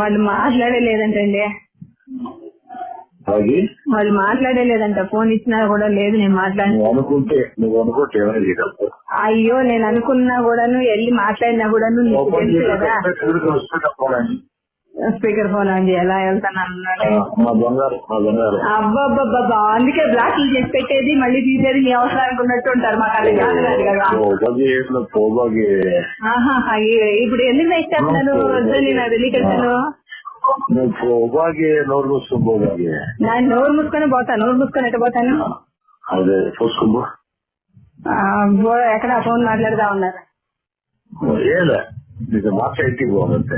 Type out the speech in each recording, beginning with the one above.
వాళ్ళు మాట్లాడలేదంటండి. అది వాళ్ళు మాట్లాడలేదంట. ఫోన్ ఇచ్చినా కూడా లేదు నేను మాట్లాడి. నువ్వు అనుకుంటే నువ్వు అనుకుంటే ఏమైనా చేయగలవు? అయ్యో నేను అనుకున్నా కూడాను వెళ్ళి మాట్లాడినా కూడాను నీకు ఓపెన్ తెలుసు కదా. స్పీకర్ ఫోన్ ఆన్ ఎలా వెళ్తాను అబ్బాబ్బాబ్బా అందుకే బ్లాక్ చేసి పెట్టేది మళ్ళీ తీసేది మీ అవసరానికి ఉన్నట్టు ఉంటారు మాకు అది ఇప్పుడు ఎందుకు నాకు తెలియకను నువ్వు పోబాగి నోరు మూసుకో పోబాగి నా నోరు మూసుకొని పోతాను నోరు మూసుకొని ఎట్ట పోతాను? అదే చూసుకోబో ఎక్కడ ఫోన్ మాట్లాడుతా ఉన్నారు? నీకు మాట్లాడి పోగంతే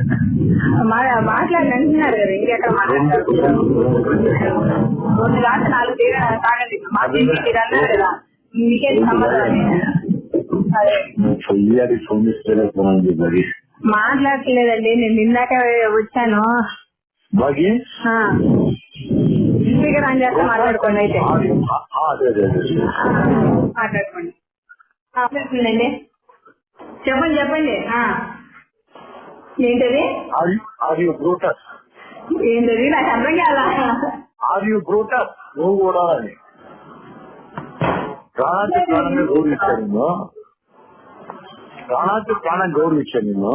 మా- మాట్లాడి అంటున్నారు కదా ఇంకెక్కడ మాట్లాడతారు? రెండు రాత్రి నాలుగు తీర తాగండి. మాట్లాడి మీరు అన్నారు కదా. మీకేం సంబంధం అని. అదే. నువ్వు చెయ్యాలి ఫోన్ ఇస్తే మరి. మాట్లాడట్లేదండి. నేను నిన్నాక వచ్చాను. స్పీకర్ ఆన్ చేస్తే మాట్లాడుకోండి అయితే. మాట్లాడుకోండి. చెప్పండి చెప్పండి. ఏంటది? ఆర్ యూ బ్రూటస్ ఏంటది? నాకు అర్థం కాదా ఆర్ యూ బ్రూటస్ నువ్వు కూడా అని. ప్రాణానికి ప్రాణంగా గౌరవించాను నిన్ను. ప్రాణానికి ప్రాణం గౌరవించాను నిన్ను.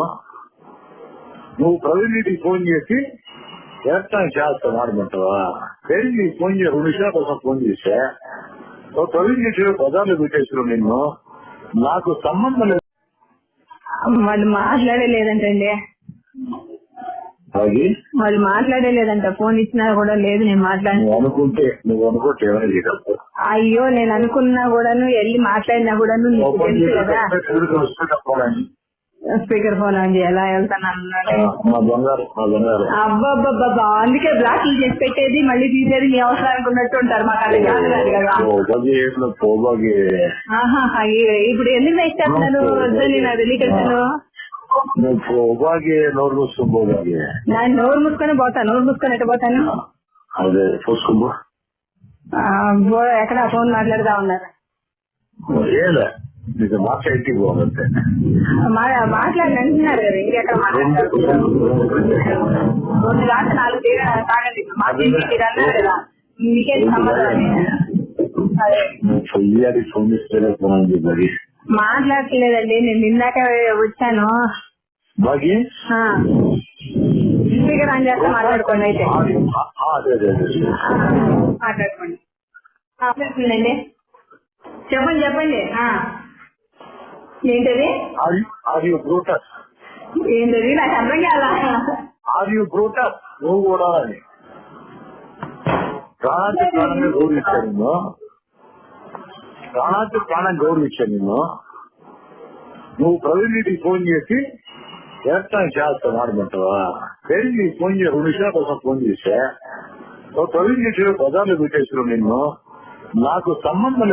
నువ్వు ప్రవీణ్ రెడ్డికి ఫోన్ చేసి ఎలక్ట్రానిక్ చేస్తాను ఆడమంటావా ప్రవీణ్ నీకు ఫోన్ చేసి రెండు నిమిషాల కోసం ఫోన్ చేసా. నువ్వు ప్రవీణ్ రెడ్డి పదాలు పెట్టేసిన నిన్ను. నాకు సంబంధం లేదు. వాళ్ళు మాట్లాడలేదంటండి. అది వాళ్ళు మాట్లాడలేదంట ఫోన్ ఇచ్చినా కూడా లేదు నేను మాట్లాడి. నువ్వు అనుకుంటే నువ్వు అనుకుంటే ఏమైనా చేయగలవు అయ్యో నేను అనుకున్నా కూడాను వెళ్ళి మాట్లాడినా కూడాను నీకు ఓపెన్ తెలుసు కదా. స్పీకర్ ఫోన్ ఆన్ ఎలా వెళ్తాను మా మా అబ్బాబ్బాబ్బా అందుకే బ్లాక్ చేసి పెట్టేది మళ్ళీ తీసేది మీ అవసరానికి ఉన్నట్టు ఉంటారు ఆహా, అయ్యో, ఇప్పుడు ఎందుకు ఇష్టపడ్డాను వద్దని నాకు తెలియకను నోరు మూసుకో పోబాగి నా నోరు మూసుకొని పోతాను నోరు మూసుకొని ఎట్ట పోతాను? అదే చూసుకోబో ఎక్కడ ఫోన్ మాట్లాడుతా ఉన్నారు? ఏలే నీకు మాట్లాడి పోగంతే మా- మాట్లాడి అంటున్నారు కదా ఇంకెక్కడ మాట్లాడతారు రెండు రాత్రి నాలుగు తీర తాగండి. మాట్లాడి మీరు. అన్నారు కదా మీకేం సంబంధం అని. అదే. నువ్వు చెయ్యాలి ఫోన్ ఇస్తే మరి. మాట్లాడట్లేదండి. నేను నిన్నాక వచ్చాను. బాగి. స్పీకర్ ఆన్ చేస్తే మాట్లాడుకోండి అయితే. మాట్లాడుకోండి. మాట్లాడుతుందండి చెప్పండి చెప్పండి. ఏంటది? ఆర్ యూ బ్రూటస్ ఏంటది? నాకు అర్థం కాదా ఆర్ యూ బ్రూటస్ నువ్వు కూడా ప్రాణానికి ప్రాణంగా ప్రాణానికి ప్రాణం గౌరవించాను నిన్ను. నువ్వు ప్రవీణ్ ఫోన్ చేసి ఎలక్ట్రానిక్ చేస్తాను ఆడమంటావా ప్రవీణ్ నీకు ఫోన్ చేసి రెండు విషయాల కోసం ఫోన్ చేసా. ప్రవీణ్ రెడ్డి పదాలు పెట్టేసిన నిన్ను. నాకు సంబంధం